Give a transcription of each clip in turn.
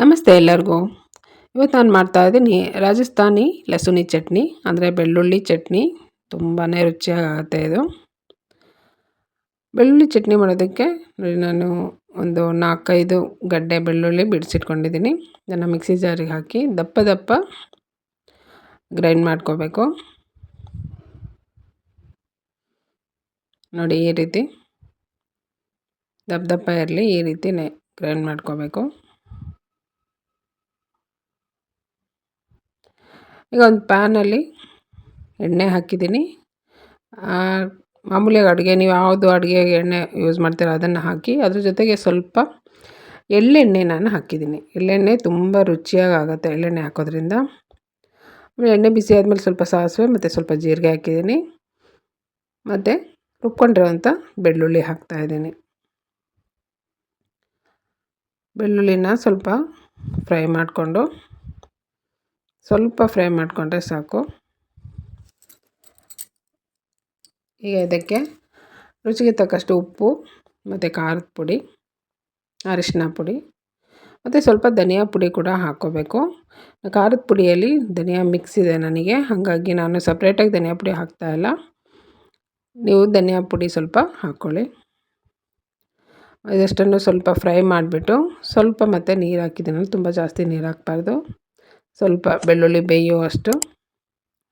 ನಮಸ್ತೆ ಎಲ್ಲರಿಗೂ. ಇವತ್ತು ನಾನು ಮಾಡ್ತಾಯಿದ್ದೀನಿ ರಾಜಸ್ಥಾನಿ ಲಸುನಿ ಚಟ್ನಿ, ಅಂದರೆ ಬೆಳ್ಳುಳ್ಳಿ ಚಟ್ನಿ. ತುಂಬಾ ರುಚಿಯಾಗುತ್ತೆ ಇದು. ಬೆಳ್ಳುಳ್ಳಿ ಚಟ್ನಿ ಮಾಡೋದಕ್ಕೆ ನಾನು ಒಂದು ನಾಲ್ಕೈದು ಗಡ್ಡೆ ಬೆಳ್ಳುಳ್ಳಿ ಬಿಡಿಸಿಟ್ಕೊಂಡಿದ್ದೀನಿ. ಇದನ್ನು ಮಿಕ್ಸಿ ಜಾರಿಗೆ ಹಾಕಿ ದಪ್ಪ ದಪ್ಪ ಗ್ರೈಂಡ್ ಮಾಡ್ಕೋಬೇಕು. ನೋಡಿ, ಈ ರೀತಿ ದಪ್ಪ ದಪ್ಪ ಇರಲಿ, ಈ ರೀತಿ ಗ್ರೈಂಡ್ ಮಾಡ್ಕೋಬೇಕು. ಈಗ ಒಂದು ಪ್ಯಾನಲ್ಲಿ ಎಣ್ಣೆ ಹಾಕಿದ್ದೀನಿ. ಮಾಮೂಲಿಯಾಗಿ ಅಡುಗೆ, ನೀವು ಯಾವುದು ಅಡುಗೆಗೆ ಎಣ್ಣೆ ಯೂಸ್ ಮಾಡ್ತೀರೋ ಅದನ್ನು ಹಾಕಿ, ಅದ್ರ ಜೊತೆಗೆ ಸ್ವಲ್ಪ ಎಳ್ಳೆಣ್ಣೆ ನಾನು ಹಾಕಿದ್ದೀನಿ. ಎಳ್ಳೆಣ್ಣೆ ತುಂಬ ರುಚಿಯಾಗಿ ಆಗುತ್ತೆ ಎಳ್ಳೆಣ್ಣೆ ಹಾಕೋದ್ರಿಂದ. ಎಣ್ಣೆ ಬಿಸಿ ಆದಮೇಲೆ ಸ್ವಲ್ಪ ಸಾಸಿವೆ ಮತ್ತು ಸ್ವಲ್ಪ ಜೀರಿಗೆ ಹಾಕಿದ್ದೀನಿ. ಮತ್ತು ರುಬ್ಕೊಂಡಿರೋವಂಥ ಬೆಳ್ಳುಳ್ಳಿ ಹಾಕ್ತಾಯಿದ್ದೀನಿ ಬೆಳ್ಳುಳ್ಳಿನ ಸ್ವಲ್ಪ ಫ್ರೈ ಮಾಡಿಕೊಂಡು ಸ್ವಲ್ಪ ಫ್ರೈ ಮಾಡಿಕೊಂಡ್ರೆ ಸಾಕು. ಈಗ ಇದಕ್ಕೆ ರುಚಿಗೆ ತಕ್ಕಷ್ಟು ಉಪ್ಪು, ಮತ್ತು ಖಾರದ ಪುಡಿ, ಅರಿಶಿನ ಪುಡಿ, ಮತ್ತು ಸ್ವಲ್ಪ ಧನಿಯಾ ಪುಡಿ ಕೂಡ ಹಾಕ್ಕೋಬೇಕು. ಖಾರದ ಪುಡಿಯಲ್ಲಿ ಧನಿಯಾ ಮಿಕ್ಸ್ ಇದೆ ನನಗೆ, ಹಾಗಾಗಿ ನಾನು ಸಪ್ರೇಟಾಗಿ ಧನಿಯಾ ಪುಡಿ ಹಾಕ್ತಾಯಿಲ್ಲ ನೀವು ಧನಿಯಾ ಪುಡಿ ಸ್ವಲ್ಪ ಹಾಕ್ಕೊಳ್ಳಿ. ಇದಷ್ಟನ್ನು ಸ್ವಲ್ಪ ಫ್ರೈ ಮಾಡಿಬಿಟ್ಟು ಸ್ವಲ್ಪ ಮತ್ತೆ ನೀರು ಹಾಕಿದ್ದೀನಿ ತುಂಬ ಜಾಸ್ತಿ ನೀರು ಹಾಕ್ಬಾರ್ದು. ಸ್ವಲ್ಪ ಬೆಳ್ಳುಳ್ಳಿ ಬೇಯುವಷ್ಟು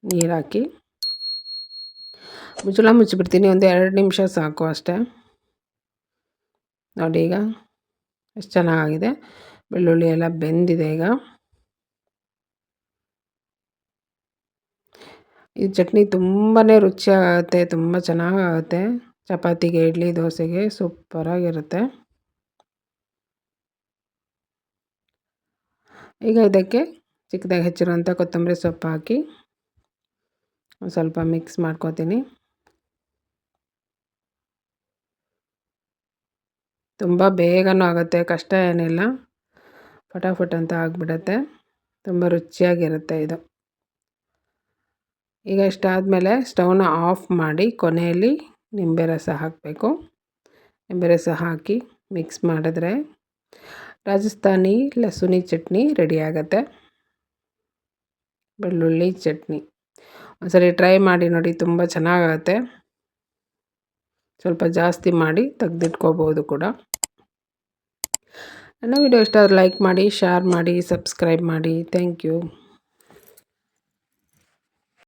ನೀರಾಕಿ ಮುಚ್ಚಳ ಮುಚ್ಚಿಬಿಡ್ತೀನಿ, ಒಂದು ಎರಡು ನಿಮಿಷ ಸಾಕು ಅಷ್ಟೇ. ನೋಡಿ ಈಗ ಎಷ್ಟು ಚೆನ್ನಾಗಿದೆ ಬೆಳ್ಳುಳ್ಳಿ ಎಲ್ಲ ಬೆಂದಿದೆ ಈಗ. ಈ ಚಟ್ನಿ ತುಂಬಾ ರುಚಿಯಾಗುತ್ತೆ, ತುಂಬ ಚೆನ್ನಾಗಾಗುತ್ತೆ. ಚಪಾತಿಗೆ, ಇಡ್ಲಿ, ದೋಸೆಗೆ ಸೂಪರಾಗಿರುತ್ತೆ ಈಗ ಇದಕ್ಕೆ ಚಿಕ್ಕದಾಗಿ ಹೆಚ್ಚಿರುವಂಥ ಕೊತ್ತಂಬರಿ ಸೊಪ್ಪು ಹಾಕಿ ಸ್ವಲ್ಪ ಮಿಕ್ಸ್ ಮಾಡ್ಕೋತೀನಿ. ತುಂಬ ಬೇಗನೂ ಆಗುತ್ತೆ, ಕಷ್ಟ ಏನಿಲ್ಲ. ಫಟಾಫಟ್ ಅಂತ ಆಗಿಬಿಡತ್ತೆ. ತುಂಬ ರುಚಿಯಾಗಿರುತ್ತೆ ಇದು. ಈಗ ಇಷ್ಟಾದಮೇಲೆ ಸ್ಟವ್ನ ಆಫ್ ಮಾಡಿ ಕೊನೆಯಲ್ಲಿ ನಿಂಬೆ ರಸ ಹಾಕಬೇಕು. ನಿಂಬೆ ರಸ ಹಾಕಿ ಮಿಕ್ಸ್ ಮಾಡಿದ್ರೆ ರಾಜಸ್ಥಾನಿ ಲಸುನಿ ಚಟ್ನಿ ರೆಡಿ ಆಗುತ್ತೆ. ಬೆಳ್ಳುಳ್ಳಿ ಚಟ್ನಿ. ಒಂದ್ಸರಿ ಟ್ರೈ ಮಾಡಿ ನೋಡಿ, ತುಂಬ ಚೆನ್ನಾಗತ್ತೆ. ಸ್ವಲ್ಪ ಜಾಸ್ತಿ ಮಾಡಿ ತೆಗೆದಿಟ್ಕೋಬೋದು ಕೂಡ. ನನ್ನ ವಿಡಿಯೋ ಇಷ್ಟ ಆದರೆ ಲೈಕ್ ಮಾಡಿ ಶೇರ್ ಮಾಡಿ ಸಬ್ಸ್ಕ್ರೈಬ್ ಮಾಡಿ. Thank you